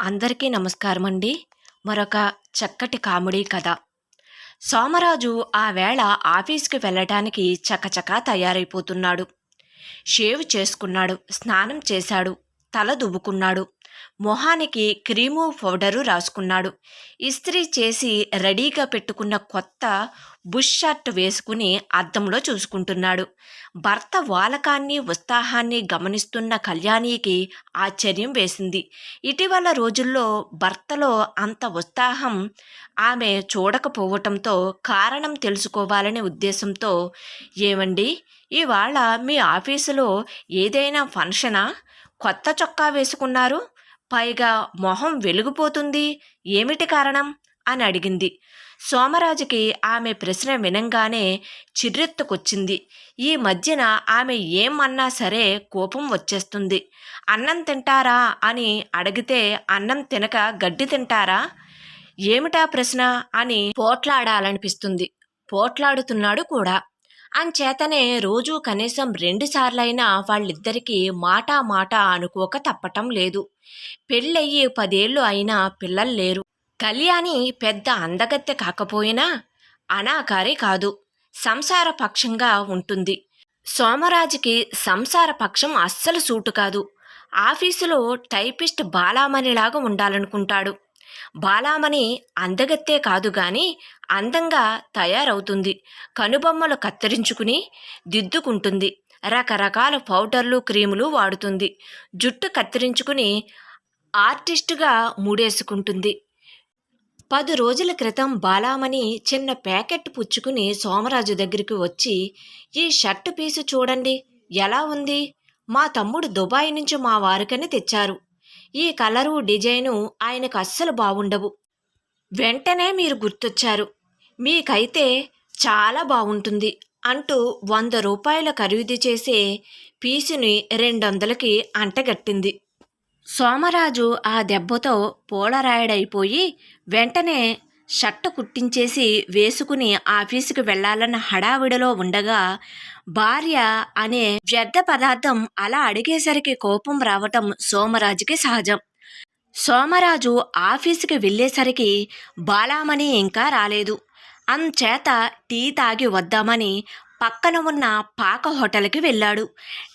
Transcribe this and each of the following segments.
అందరికీ నమస్కారం అండి మరొక చక్కటి కామెడీ కథ. సోమరాజు ఆ వేళ ఆఫీస్కి వెళ్ళటానికి చకచకా తయారైపోతున్నాడు. షేవ్ చేసుకున్నాడు స్నానం చేశాడు తల దువ్వుకున్నాడు. మొహానికి క్రీము పౌడరు రాసుకున్నాడు. ఇస్త్రీ చేసి రెడీగా పెట్టుకున్న కొత్త బుష్ షర్ట్ వేసుకుని అద్దంలో చూసుకుంటున్నాడు. భర్త వాలకాన్ని ఉత్సాహాన్ని గమనిస్తున్న కళ్యాణికి ఆశ్చర్యం వేసింది. ఇటీవల రోజుల్లో భర్తలో అంత ఉత్సాహం ఆమె చూడకపోవటంతో కారణం తెలుసుకోవాలనే ఉద్దేశంతో ఏమండి ఇవాళ మీ ఆఫీసులో ఏదైనా ఫంక్షనా? కొత్త చొక్కా వేసుకున్నారు? పైగా మొహం వెలిగిపోతుంది. ఏమిటి కారణం? అని అడిగింది. సోమరాజుకి ఆమె ప్రశ్న వినంగానే చిర్రెత్తుకొచ్చింది. ఈ మధ్యన ఆమె ఏమన్నా సరే కోపం వచ్చేస్తుంది. అన్నం తింటారా? అని అడిగితే అన్నం తినక గడ్డి తింటారా? ఏమిటా ప్రశ్న? అని పోట్లాడాలనిపిస్తుంది. పోట్లాడుతున్నాడు కూడా. అంచేతనే రోజూ కనీసం రెండుసార్లైనా వాళ్ళిద్దరికీ మాట మాట అనుకోక తప్పటం లేదు. పెళ్ళయ్యి పదేళ్ళు అయినా పిల్లలు లేరు. కళ్యాణి పెద్ద అందగత్తె కాకపోయినా అనాకారి కాదు. సంసార పక్షంగా ఉంటుంది. సోమరాజుకి సంసార పక్షం అస్సలు సూటు కాదు. ఆఫీసులో టైపిస్ట్ బాలామణిలాగా ఉండాలనుకుంటాడు. బాలామణి అందగత్తే కాదు గాని అందంగా తయారవుతుంది. కనుబొమ్మలు కత్తిరించుకుని దిద్దుకుంటుంది. రకరకాల పౌడర్లు క్రీములు వాడుతుంది. జుట్టు కత్తిరించుకుని ఆర్టిస్టుగా మూడేసుకుంటుంది. పది రోజుల క్రితం బాలామణి చిన్న ప్యాకెట్ పుచ్చుకుని సోమరాజు దగ్గరికి వచ్చి ఈ షర్ట్ పీసు చూడండి ఎలా ఉంది? మా తమ్ముడు దుబాయ్ నుంచి మా వారికని తెచ్చారు. ఈ కలరు డిజైను ఆయనకు అస్సలు బాగుండవు వెంటనే మీరు గుర్తొచ్చారు. మీకైతే చాలా బాగుంటుంది అంటూ వంద రూపాయల ఖరీదు చేసే పీసుని రెండొందలకి అంటగట్టింది. సోమరాజు ఆ దెబ్బతో పోలరాయడైపోయి వెంటనే షర్ట్ కుట్టించేసి వేసుకుని ఆఫీసుకు వెళ్ళాలన్న హడావిడిలో ఉండగా భార్య అనే వ్యర్థ పదార్థం అలా అడిగేసరికి కోపం రావటం సోమరాజుకి సహజం. సోమరాజు ఆఫీసుకి వెళ్ళేసరికి బాలామణి ఇంకా రాలేదు. అంచేత టీ తాగి వద్దామని పక్కన ఉన్న పాక హోటల్కి వెళ్ళాడు.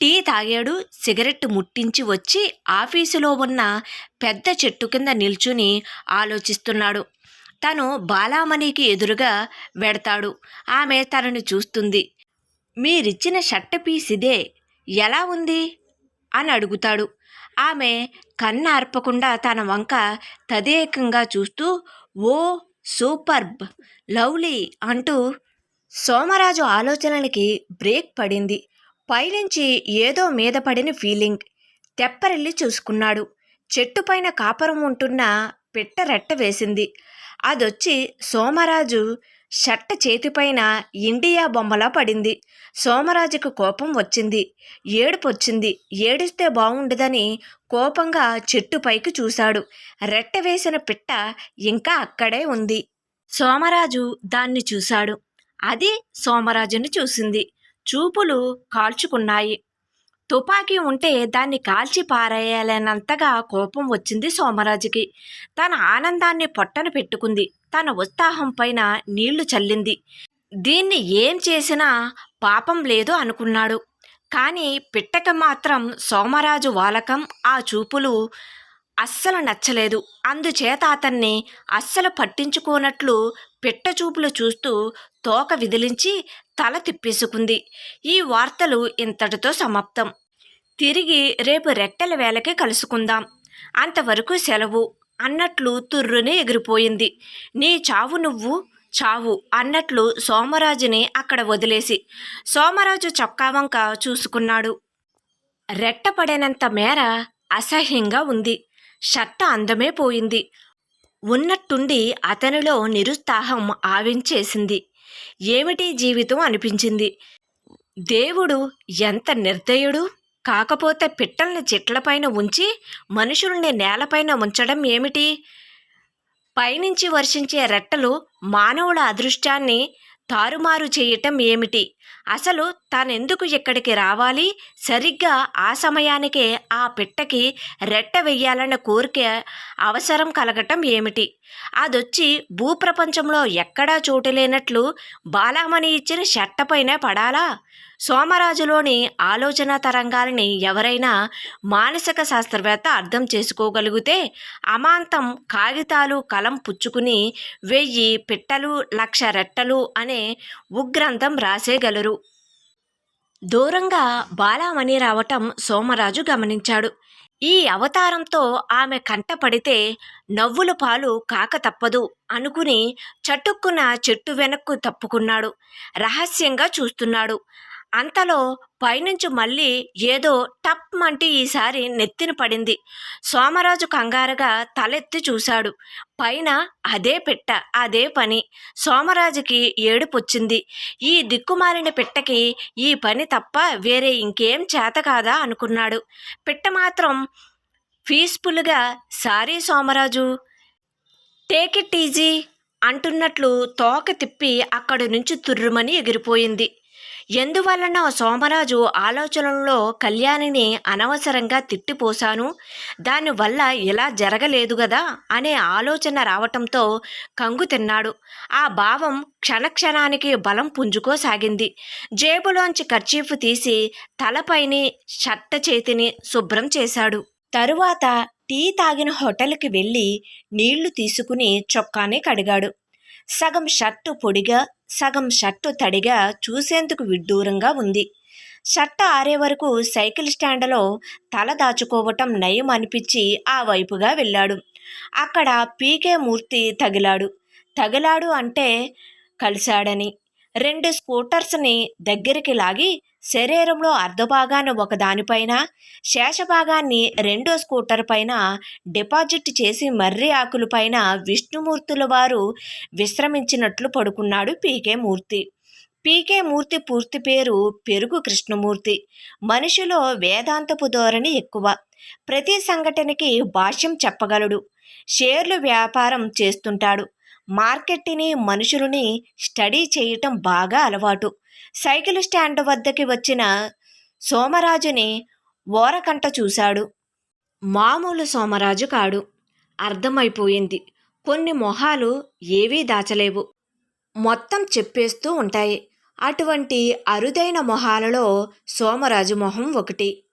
టీ తాగాడు సిగరెట్ ముట్టించి వచ్చి ఆఫీసులో ఉన్న పెద్ద చెట్టు కింద నిల్చుని ఆలోచిస్తున్నాడు. తను బాలామణికి ఎదురుగా వెడతాడు. ఆమె తనని చూస్తుంది. మీరిచ్చిన షర్ట్ పీస్ ఇదే ఎలా ఉంది? అని అడుగుతాడు. ఆమె కన్ను అర్పకుండా తన వంక తదేకంగా చూస్తూ ఓ సూపర్బ్ లవ్లీ అంటూ సోమరాజు ఆలోచనలకి బ్రేక్ పడింది. పైనుంచి ఏదో మీద పడిన ఫీలింగ్. తెప్పరెళ్ళి చూసుకున్నాడు. చెట్టు పైన కాపరం ఉంటున్న పెట్ట రెట్ట వేసింది. అదొచ్చి సోమరాజు షట్ట చేతిపైన ఇండియా బొమ్మలా పడింది. సోమరాజుకు కోపం వచ్చింది. ఏడుపు వచ్చింది ఏడిస్తే బాగుండదని కోపంగా చెట్టు పైకి చూశాడు. రెట్ట వేసిన పిట్ట ఇంకా అక్కడే ఉంది. సోమరాజు దాన్ని చూశాడు. అది సోమరాజుని చూసింది. చూపులు కాల్చుకున్నాయి. తుపాకీ ఉంటే దాన్ని కాల్చి పారేయాలనంతగా కోపం వచ్చింది సోమరాజుకి. తన ఆనందాన్ని పొట్టన పెట్టుకుంది. తన ఉత్సాహం పైన నీళ్ళు చల్లింది. దీన్ని ఏం చేసినా పాపం లేదు అనుకున్నాడు. కానీ పిట్టక మాత్రం సోమరాజు వాలకం ఆ చూపులు అస్సలు నచ్చలేదు. అందుచేత అతన్ని అస్సలు పట్టించుకోనట్లు పిట్ట చూపులు చూస్తూ తోక విదిలించి తల తిప్పేసుకుంది. ఈ వార్తలు ఇంతటితో సమాప్తం. తిరిగి రేపు రెట్టెల వేళకి కలుసుకుందాం. అంతవరకు సెలవు. అన్నట్లు తుర్రుని ఎగిరిపోయింది. నీ చావు నువ్వు చావు అన్నట్లు సోమరాజుని అక్కడ వదిలేసి సోమరాజు చొక్కా వంక చూసుకున్నాడు. రెట్టపడేనంత మేర అసహ్యంగా ఉంది. షట్ట అందమే పోయింది. ఉన్నట్టుండి అతనిలో నిరుత్సాహం ఆవించేసింది. ఏమిటి జీవితం అనిపించింది? దేవుడు ఎంత నిర్దయుడు? కాకపోతే పిట్టల్ని చెట్లపైన ఉంచి మనుషుల్ని నేలపైన ఉంచడం ఏమిటి? పైనుంచి వర్షించే రెట్టలు మానవుల అదృష్టాన్ని తారుమారు చేయటం ఏమిటి? అసలు తానెందుకు ఇక్కడికి రావాలి? సరిగ్గా ఆ సమయానికే ఆ పిట్టకి రెట్ట వెయ్యాలన్న కోరిక అవసరం కలగటం ఏమిటి? అదొచ్చి భూప్రపంచంలో ఎక్కడా చోటులేనట్లు బాలామణి ఇచ్చిన షట్టపైన పడాలా? సోమరాజులోని ఆలోచన తరంగాలని ఎవరైనా మానసిక శాస్త్రవేత్త అర్థం చేసుకోగలిగితే అమాంతం కాగితాలు కలం పుచ్చుకుని వెయ్యి పిట్టలు లక్ష రెట్టలు అనే ఉగ్రంథం రాసేయగలరు దూరంగా బాలామణి రావటం సోమరాజు గమనించాడు. ఈ అవతారంతో ఆమె కంటపడితే నవ్వుల పాలు కాక తప్పదు అనుకుని చటుక్కున చెట్టు వెనక్కు తప్పుకున్నాడు. రహస్యంగా చూస్తున్నాడు. అంతలో పైనుంచి మళ్ళీ ఏదో టప్ మంటి ఈసారి నెత్తిన పడింది. సోమరాజు కంగారుగా తలెత్తి చూశాడు. పైన అదే పెట్ట అదే పని. సోమరాజుకి ఏడుపొచ్చింది. ఈ దిక్కుమాలిన పిట్టకి ఈ పని తప్ప వేరే ఇంకేం చేత కాదా అనుకున్నాడు. పిట్ట మాత్రం పీస్ఫుల్గా sorry Somaraju take it easy అంటున్నట్లు తోక తిప్పి అక్కడి నుంచి తుర్రుమని ఎగిరిపోయింది. ఎందువలన సోమరాజు ఆలోచనల్లో కళ్యాణిని అనవసరంగా తిట్టిపోశాను? దానివల్ల ఇలా జరగలేదు కదా అనే ఆలోచన రావటంతో కంగు తిన్నాడు. ఆ భావం క్షణక్షణానికి బలం పుంజుకోసాగింది. జేబులోంచి కర్చీఫ్ తీసి తలపైని షట్ట చేతిని శుభ్రం చేశాడు. తరువాత టీ తాగిన హోటల్కి వెళ్ళి నీళ్ళు తీసుకుని చొక్కాని కడిగాడు. సగం షర్టు పొడిగా సగం షర్టు తడిగా చూసేందుకు విడ్డూరంగా ఉంది. షర్ట్ ఆరే వరకు సైకిల్ స్టాండ్లో తల దాచుకోవటం నయం అనిపించి ఆ వైపుగా వెళ్ళాడు. అక్కడ పీకే మూర్తి తగిలాడు. తగిలాడు అంటే కలిశాడని. రెండు స్కూటర్స్ని దగ్గరికి లాగి శరీరంలో అర్ధభాగాన్ని ఒక దానిపైన శేషభాగాన్ని రెండో స్కూటర్ పైన డిపాజిట్ చేసి మర్రి ఆకులపైన విష్ణుమూర్తుల వారు విశ్రమించినట్లు పడుకున్నాడు పీకే మూర్తి. పీకే మూర్తి పూర్తి పేరు పెరుగు కృష్ణమూర్తి. మనిషిలో వేదాంతపు ధోరణి ఎక్కువ. ప్రతి సంఘటనకి భాష్యం చెప్పగలడు. షేర్లు వ్యాపారం చేస్తుంటాడు. మార్కెట్ని మనుషులని స్టడీ చేయటం బాగా అలవాటు. సైకిల్ స్టాండ్ వద్దకి వచ్చిన సోమరాజుని ఓరకంట చూశాడు. మామూలు సోమరాజు కాడు. అర్థమైపోయింది. కొన్ని మొహాలు ఏవీ దాచలేవు. మొత్తం చెప్పేస్తూ ఉంటాయి. అటువంటి అరుదైన మొహాలలో సోమరాజు మొహం ఒకటి.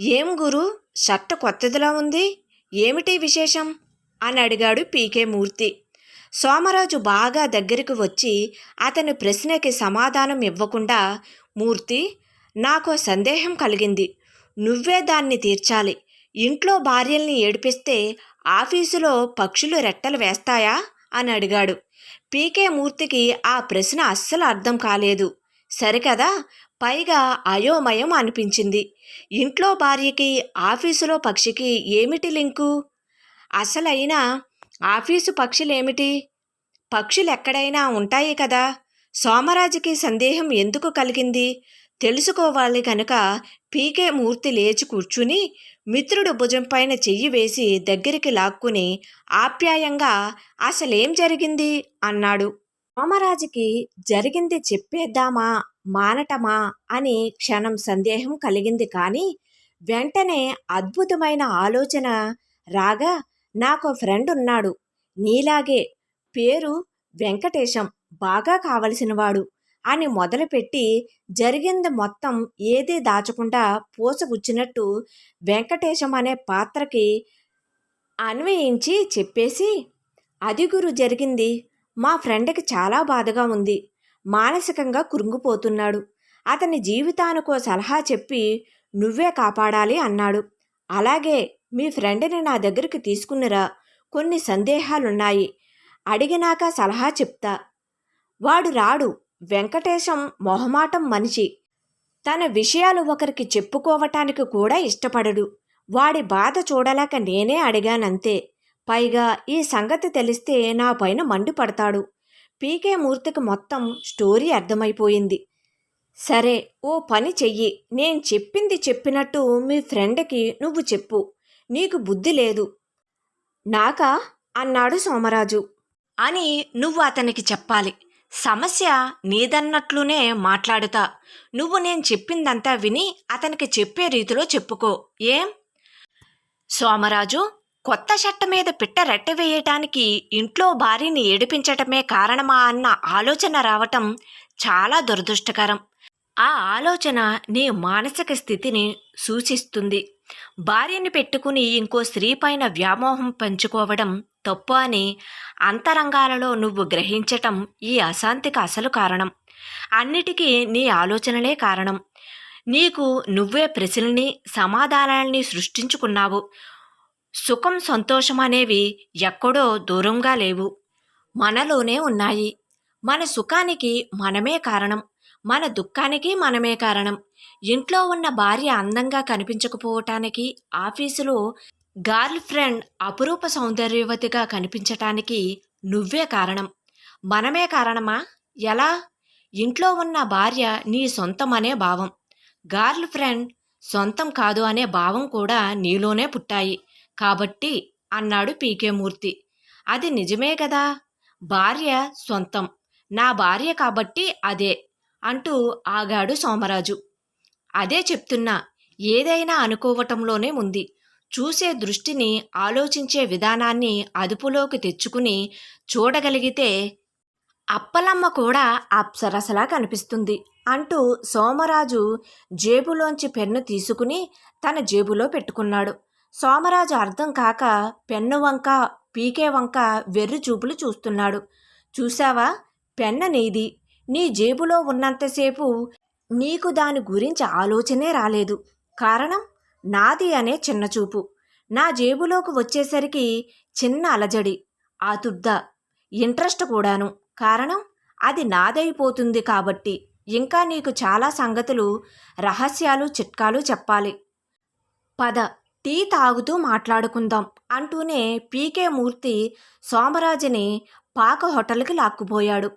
ఏం గురు? షర్ట్ కొత్తదిలా ఉంది? ఏమిటి విశేషం? అని అడిగాడు పీకే మూర్తి. సోమరాజు బాగా దగ్గరికి వచ్చి అతని ప్రశ్నకి సమాధానం ఇవ్వకుండా మూర్తి నాకు సందేహం కలిగింది. నువ్వే దాన్ని తీర్చాలి. ఇంట్లో భార్యల్ని ఏడిపిస్తే ఆఫీసులో పక్షులు రెట్టలు వేస్తాయా? అని అడిగాడు. పీకే మూర్తికి ఆ ప్రశ్న అస్సలు అర్థం కాలేదు. సరికదా? పైగా అయోమయం అనిపించింది. ఇంట్లో భార్యకి ఆఫీసులో పక్షికి ఏమిటి లింకు? అసలైన ఆఫీసు పక్షులేమిటి? పక్షులు ఎక్కడైనా ఉంటాయి కదా. సోమరాజుకి సందేహం ఎందుకు కలిగింది? తెలుసుకోవాలి కనుక పీకే మూర్తి లేచి కూర్చుని మిత్రుడు భుజంపైన చెయ్యి వేసి దగ్గరికి లాక్కుని ఆప్యాయంగా అసలేం జరిగింది? అన్నాడు. సోమరాజుకి జరిగింది చెప్పేద్దామా మానటమా అని క్షణం సందేహం కలిగింది కానీ వెంటనే అద్భుతమైన ఆలోచన రాగా నాకు ఫ్రెండ్ ఉన్నాడు. నీలాగే పేరు వెంకటేశం. బాగా కావలసినవాడు అని మొదలుపెట్టి జరిగింది మొత్తం ఏదీ దాచకుండా పూసగుచ్చినట్టు వెంకటేశం అనే పాత్రకి అన్వయించి చెప్పేసి అది గురు జరిగింది. మా ఫ్రెండ్కి చాలా బాధగా ఉంది. మానసికంగా కురుంగిపోతున్నాడు అతని జీవితానికో సలహా చెప్పి నువ్వే కాపాడాలి అన్నాడు. అలాగే మీ ఫ్రెండ్ని నా దగ్గరికి తీసుకున్నరా? కొన్ని సందేహాలున్నాయి. అడిగినాక సలహా చెప్తా. వాడు రాడు. వెంకటేశం మొహమాటం మనిషి. తన విషయాలు ఒకరికి చెప్పుకోవటానికి కూడా ఇష్టపడడు. వాడి బాధ చూడలేక నేనే అడిగానంతే. పైగా ఈ సంగతి తెలిస్తే నా పైన మండిపడతాడు పీకే మూర్తికి మొత్తం స్టోరీ అర్థమైపోయింది. సరే ఓ పని చెయ్యి. నేను చెప్పింది చెప్పినట్టు మీ ఫ్రెండ్కి నువ్వు చెప్పు. నీకు బుద్ధి లేదు. నాకా? అన్నాడు సోమరాజు. అని నువ్వు అతనికి చెప్పాలి. సమస్య నీదన్నట్లునే మాట్లాడుతా. నువ్వు నేను చెప్పిందంతా విని అతనికి చెప్పే రీతిలో చెప్పుకో. ఏం? సోమరాజు కొత్త షట్ట మీద పిట్ట రెట్ట వేయటానికి ఇంట్లో భార్యని ఏడిపించటమే కారణమా అన్న ఆలోచన రావటం చాలా దురదృష్టకరం. ఆ ఆలోచన నీ మానసిక స్థితిని సూచిస్తుంది. భార్యని పెట్టుకుని ఇంకో స్త్రీ పైన వ్యామోహం పంచుకోవడం తప్పు అని అంతరంగాలలో నువ్వు గ్రహించటం ఈ అశాంతికి అసలు కారణం. అన్నిటికీ నీ ఆలోచనలే కారణం. నీకు నువ్వే ప్రశ్నల్ని సమాధానాల్ని సృష్టించుకున్నావు. సుఖం సంతోషం అనేవి ఎక్కడో దూరంగా లేవు. మనలోనే ఉన్నాయి. మన సుఖానికి మనమే కారణం. మన దుఃఖానికి మనమే కారణం. ఇంట్లో ఉన్న భార్య అందంగా కనిపించకపోవటానికి ఆఫీసులో గర్ల్ ఫ్రెండ్ అపురూప సౌందర్యవతిగా కనిపించటానికి నువ్వే కారణం. మనమే కారణమా? ఎలా? ఇంట్లో ఉన్న భార్య నీ సొంతం అనే భావం. గర్ల్ ఫ్రెండ్ సొంతం కాదు అనే భావం కూడా నీలోనే పుట్టాయి. కాబట్టి అన్నాడు పీకే మూర్తి అది నిజమే కదా? భార్య సొంతం. నా భార్య కాబట్టి అదే. అంటూ ఆగాడు సోమరాజు. అదే చెప్తున్నా ఏదైనా అనుకోవటంలోనే ఉంది. చూసే దృష్టిని ఆలోచించే విధానాన్ని అదుపులోకి తెచ్చుకుని చూడగలిగితే అప్పలమ్మ కూడా అప్సరసలా కనిపిస్తుంది అంటూ సోమరాజు జేబులోంచి పెన్ను తీసుకుని తన జేబులో పెట్టుకున్నాడు. సోమరాజు అర్థం కాక పెన్ను వంక పీకే వంక వెర్రి చూపులు చూస్తున్నాడు. చూసావా పెన్న నీది. నీ జేబులో ఉన్నంతసేపు నీకు దాని గురించి ఆలోచనే రాలేదు. కారణం? నాది అనే చిన్న చూపు. నా జేబులోకి వచ్చేసరికి చిన్న అలజడి ఆతుర్ద ఇంట్రెస్ట్ కూడాను. కారణం? అది నాదైపోతుంది కాబట్టి. ఇంకా నీకు చాలా సంగతులు రహస్యాలు చిట్కాలు చెప్పాలి. పద టీ తాగుతూ మాట్లాడుకుందాం అంటూనే పీకే మూర్తి సోమరాజుని పాక హోటల్కి లాక్కుపోయాడు.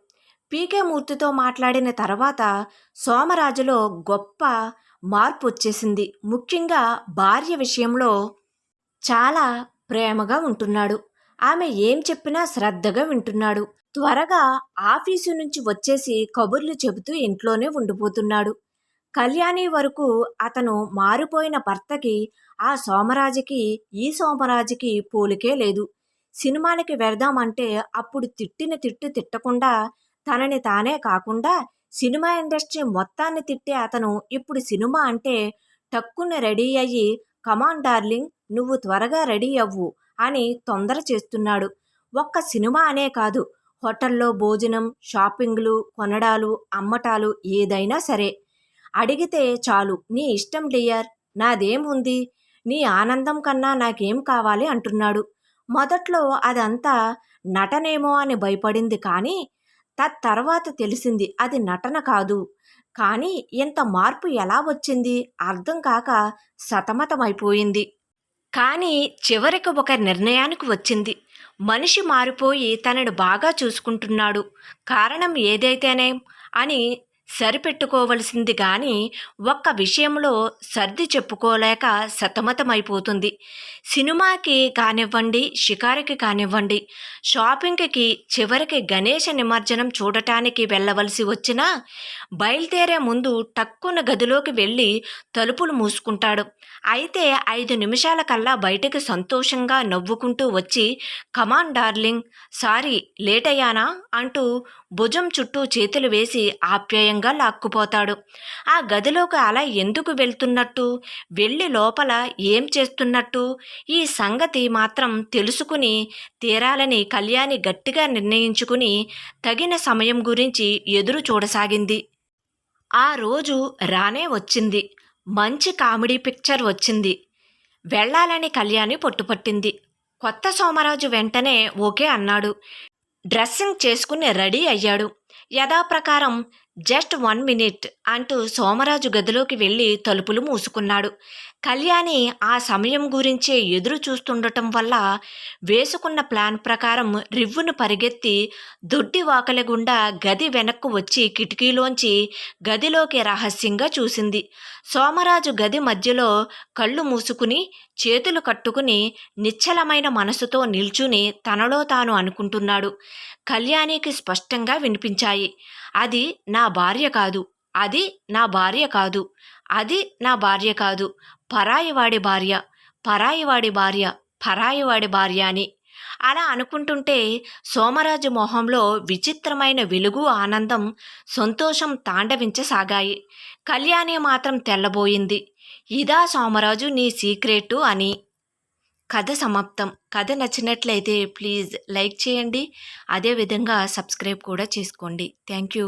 పీకే మూర్తితో మాట్లాడిన తర్వాత సోమరాజులో గొప్ప మార్పు వచ్చేసింది ముఖ్యంగా భార్య విషయంలో చాలా ప్రేమగా ఉంటున్నాడు. ఆమె ఏం చెప్పినా శ్రద్ధగా వింటున్నాడు. త్వరగా ఆఫీసు నుంచి వచ్చేసి కబుర్లు చెబుతూ ఇంట్లోనే ఉండిపోతున్నాడు. కళ్యాణి వరకు అతను మారిపోయిన భర్తకి ఆ సోమరాజుకి ఈ సోమరాజుకి పోలికే లేదు. సినిమాలకి వెళ్దామంటే అప్పుడు తిట్టిన తిట్టు తిట్టకుండా తనని తానే కాకుండా సినిమా ఇండస్ట్రీ మొత్తాన్ని తిట్టే అతను ఇప్పుడు సినిమా అంటే టక్కున రెడీ అయ్యి కమాన్ డార్లింగ్ నువ్వు త్వరగా రెడీ అవ్వు అని తొందర చేస్తున్నాడు. ఒక్క సినిమా అనే కాదు హోటల్లో భోజనం షాపింగ్లు కొనడాలు అమ్మటాలు ఏదైనా సరే. అడిగితే చాలు నీ ఇష్టం డియర్ నాదేం ఉంది నీ ఆనందం కన్నా నాకేం కావాలి? అంటున్నాడు. మొదట్లో అదంతా నటనేమో అని భయపడింది కానీ తత్తర్వాత తెలిసింది అది నటన కాదు. కానీ ఇంత మార్పు ఎలా వచ్చింది? అర్థం కాక సతమతమైపోయింది. కానీ చివరికి ఒక నిర్ణయానికి వచ్చింది. మనిషి మారిపోయి తనను బాగా చూసుకుంటున్నాడు. కారణం ఏదైతేనే అని సరిపెట్టుకోవలసింది కానీ ఒక్క విషయంలో సర్ది చెప్పుకోలేక సతమతమైపోతుంది. సినిమాకి కానివ్వండి షికారుకి కానివ్వండి షాపింగ్కి చివరికి గణేష నిమజ్జనం చూడటానికి వెళ్ళవలసి వచ్చినా బయలుదేరే ముందు టక్కున గదిలోకి వెళ్ళి తలుపులు మూసుకుంటాడు. అయితే ఐదు నిమిషాల కల్లా బయటకు సంతోషంగా నవ్వుకుంటూ వచ్చి come on darling sorry late అయ్యానా అంటూ భుజం చుట్టూ చేతులు వేసి ఆప్యాయంగా లాక్కుపోతాడు. ఆ గదిలోకి అలా ఎందుకు వెళ్తున్నట్టు? వెళ్ళి లోపల ఏం చేస్తున్నట్టు? ఈ సంగతి మాత్రం తెలుసుకుని తీరాలని కళ్యాణి గట్టిగా నిర్ణయించుకుని తగిన సమయం గురించి ఎదురు చూడసాగింది. ఆ రోజు రానే వచ్చింది. మంచి కామెడీ పిక్చర్ వచ్చింది. వెళ్ళాలని కళ్యాణి పొట్టుపట్టింది కొత్త సోమరాజు వెంటనే ఓకే అన్నాడు. డ్రెస్సింగ్ చేసుకుని రెడీ అయ్యాడు. యథాప్రకారం జస్ట్ వన్ మినిట్ అంటూ సోమరాజు గదిలోకి వెళ్ళి తలుపులు మూసుకున్నాడు. కళ్యాణి ఆ సమయం గురించే ఎదురు చూస్తుండటం వల్ల వేసుకున్న ప్లాన్ ప్రకారం రివ్వును పరిగెత్తి దొడ్డి వాకలి గుండా గది వెనక్కు వచ్చి కిటికీలోంచి గదిలోకి రహస్యంగా చూసింది. సోమరాజు గది మధ్యలో కళ్ళు మూసుకుని చేతులు కట్టుకుని నిశ్చలమైన మనసుతో నిల్చుని తనలో తాను అనుకుంటున్నాడు. కళ్యాణికి స్పష్టంగా వినిపించాయి. అది నా భార్య కాదు. అది నా భార్య కాదు. అది నా భార్య కాదు. పరాయివాడి భార్య. పరాయివాడి భార్య. పరాయివాడి భార్య అని. అలా అనుకుంటుంటే సోమరాజు మొహంలో విచిత్రమైన వెలుగు ఆనందం సంతోషం తాండవించసాగాయి. కళ్యాణి మాత్రం తెల్లబోయింది. ఇదా సోమరాజు నీ సీక్రెటు అని కథ సమాప్తం. కథ నచ్చినట్లయితే ప్లీజ్ లైక్ చేయండి. అదేవిధంగా సబ్స్క్రైబ్ కూడా చేసుకోండి. Thank you.